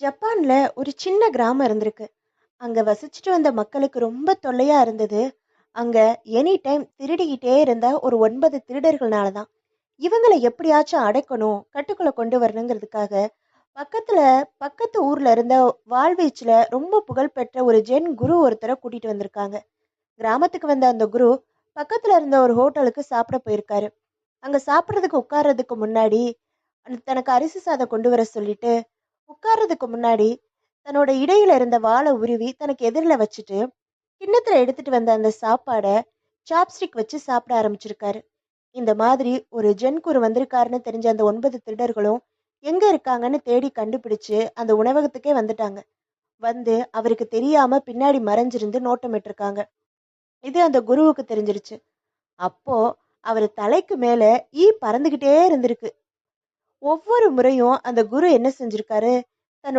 ஜப்பான்ல ஒரு சின்ன கிராமம் இருந்திருக்கு. அங்க வசிச்சுட்டு வந்த மக்களுக்கு ரொம்ப தொல்லையா இருந்தது. அங்க எனி டைம் திருடிக்கிட்டே இருந்த ஒரு ஒன்பது திருடர்கள்னால தான். இவங்களை எப்படியாச்சும் அடைக்கணும் கட்டுக்குள்ள கொண்டு வரணுங்கிறதுக்காக பக்கத்துல பக்கத்து ஊர்ல இருந்த வாழ்வீச்சுல ரொம்ப புகழ்பெற்ற ஒரு ஜென் குரு ஒருத்தரை கூட்டிட்டு வந்திருக்காங்க. கிராமத்துக்கு வந்த அந்த குரு பக்கத்துல இருந்த ஒரு ஹோட்டலுக்கு சாப்பிட போயிருக்காரு. அங்க சாப்பிட்றதுக்கு உட்கார்றதுக்கு முன்னாடி தனக்கு அரிசி சாதம் கொண்டு வர சொல்லிட்டு உட்கார்றதுக்கு முன்னாடி தன்னோட இடையில இருந்த வாழை உருவி தனக்கு எதிரில் வச்சுட்டு கிண்ணத்துல எடுத்துட்டு வந்த அந்த சாப்பாடை சாப்ஸ்டிக் வச்சு சாப்பிட ஆரம்பிச்சிருக்காரு. இந்த மாதிரி ஒரு ஜென் குரு வந்திருக்காருன்னு தெரிஞ்ச அந்த ஒன்பது திருடர்களும் எங்க இருக்காங்கன்னு தேடி கண்டுபிடிச்சு அந்த உணவகத்துக்கே வந்துட்டாங்க. வந்து அவருக்கு தெரியாம பின்னாடி மறைஞ்சிருந்து நோட்டமிட்டிருக்காங்க. இது அந்த குருவுக்கு தெரிஞ்சிருச்சு. அப்போ அவர் தலைக்கு மேல ஈ பறந்துகிட்டே இருந்திருக்கு. ஒவ்வொரு முறையும் அந்த குரு என்ன செஞ்சிருக்காரு?